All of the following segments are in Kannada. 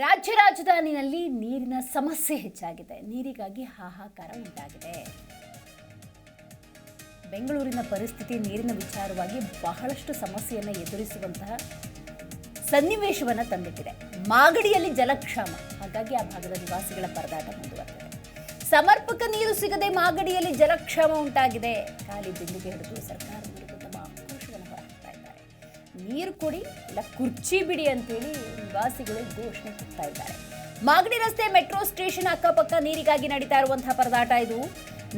ರಾಜ್ಯ ರಾಜಧಾನಿಯಲ್ಲಿ ನೀರಿನ ಸಮಸ್ಯೆ ಹೆಚ್ಚಾಗಿದೆ. ನೀರಿಗಾಗಿ ಹಾಹಾಕಾರ ಉಂಟಾಗಿದೆ. ಬೆಂಗಳೂರಿನ ಪರಿಸ್ಥಿತಿ ನೀರಿನ ವಿಚಾರವಾಗಿ ಬಹಳಷ್ಟು ಸಮಸ್ಯೆಯನ್ನು ಎದುರಿಸುವಂತಹ ಸನ್ನಿವೇಶವನ್ನು ತಂದಿಟ್ಟಿದೆ. ಮಾಗಡಿಯಲ್ಲಿ ಜಲಕ್ಷಾಮ. ಹಾಗಾಗಿ ಆ ಭಾಗದ ನಿವಾಸಿಗಳ ಪರದಾಟ ಮುಂದುವರೆದಿದೆ. ಸಮರ್ಪಕ ನೀರು ಸಿಗದೆ ಮಾಗಡಿಯಲ್ಲಿ ಜಲಕ್ಷಾಮ ಉಂಟಾಗಿದೆ. ಖಾಲಿ ಬಿಂದಿಗೆ ಹಿಡಿದು ಸರ್ಕಾರದ ನೀರು ಕೊಡಿ, ಇಲ್ಲ ಕುರ್ಚಿ ಬಿಡಿ ಅಂತೇಳಿ ನಿವಾಸಿಗಳು ಘೋಷಣೆ ಕೂಗ್ತಾ ಇದ್ದಾರೆ. ಮಾಗಡಿ ರಸ್ತೆ ಮೆಟ್ರೋ ಸ್ಟೇಷನ್ ಅಕ್ಕಪಕ್ಕ ನೀರಿಗಾಗಿ ನಡೀತಾ ಇರುವಂತಹ ಪರದಾಟ ಇದು.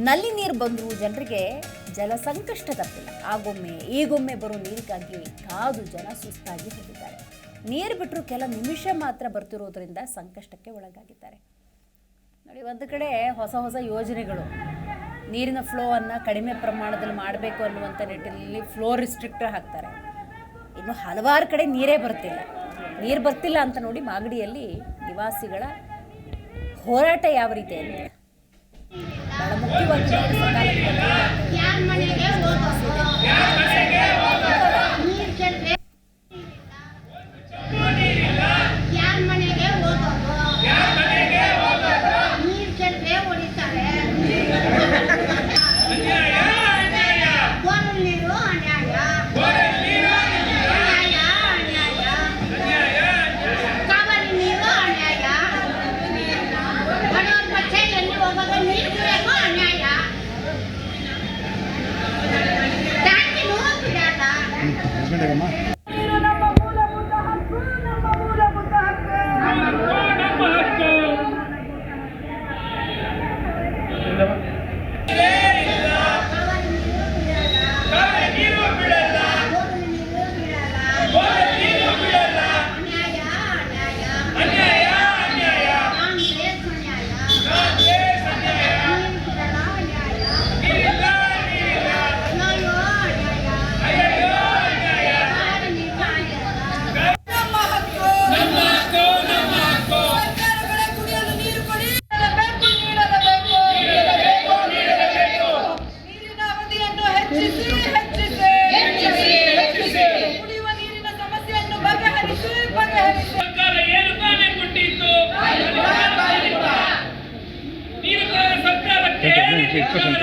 ನಲ್ಲಿ ನೀರು ಬಂದರೂ ಜನರಿಗೆ ಜಲ ಸಂಕಷ್ಟ ತಪ್ಪಿಲ್ಲ. ಆಗೊಮ್ಮೆ, ಈಗೊಮ್ಮೆ ಬರೋ ನೀರಿಗಾಗಿ ಕಾದು ಜನ ಸುಸ್ತಾಗಿ ಹೋಗಿದ್ದಾರೆ. ನೀರು ಬಿಟ್ಟರು ಕೆಲ ನಿಮಿಷ ಮಾತ್ರ ಬರ್ತಿರೋದ್ರಿಂದ ಸಂಕಷ್ಟಕ್ಕೆ ಒಳಗಾಗಿದ್ದಾರೆ. ನೋಡಿ, ಒಂದು ಕಡೆ ಹೊಸ ಹೊಸ ಯೋಜನೆಗಳು. ನೀರಿನ ಫ್ಲೋ ಅನ್ನು ಕಡಿಮೆ ಪ್ರಮಾಣದಲ್ಲಿ ಮಾಡಬೇಕು ಅನ್ನುವಂಥ ನಿಟ್ಟಿನಲ್ಲಿ ಫ್ಲೋ ರಿಸ್ಟ್ರಿಕ್ಟರ್ ಹಾಕ್ತಾರೆ. ಇನ್ನು ಹಲವಾರು ಕಡೆ ನೀರೇ ಬರ್ತಿಲ್ಲ. ನೀರು ಬರ್ತಿಲ್ಲ ಅಂತ ನೋಡಿ ಮಾಗಡಿಯಲ್ಲಿ ನಿವಾಸಿಗಳ ಹೋರಾಟ ಯಾವ ರೀತಿ ಅಂದರೆ ಬಹಳ ಮುಖ್ಯವಾಗಿ ಕುಡಿಯುವ ನೀರಿನ ಸಮಸ್ಯೆಯನ್ನು ಬಗೆಹರಿಸಿ ಬಗೆಹರಿಸಿ. ಸರ್ಕಾರ ಏನು ತಾನೇ ಕೊಟ್ಟಿತ್ತು? ನೀರು ಸರ್ಕಾರಕ್ಕೆ ಧಿಕ್ಕಾರ.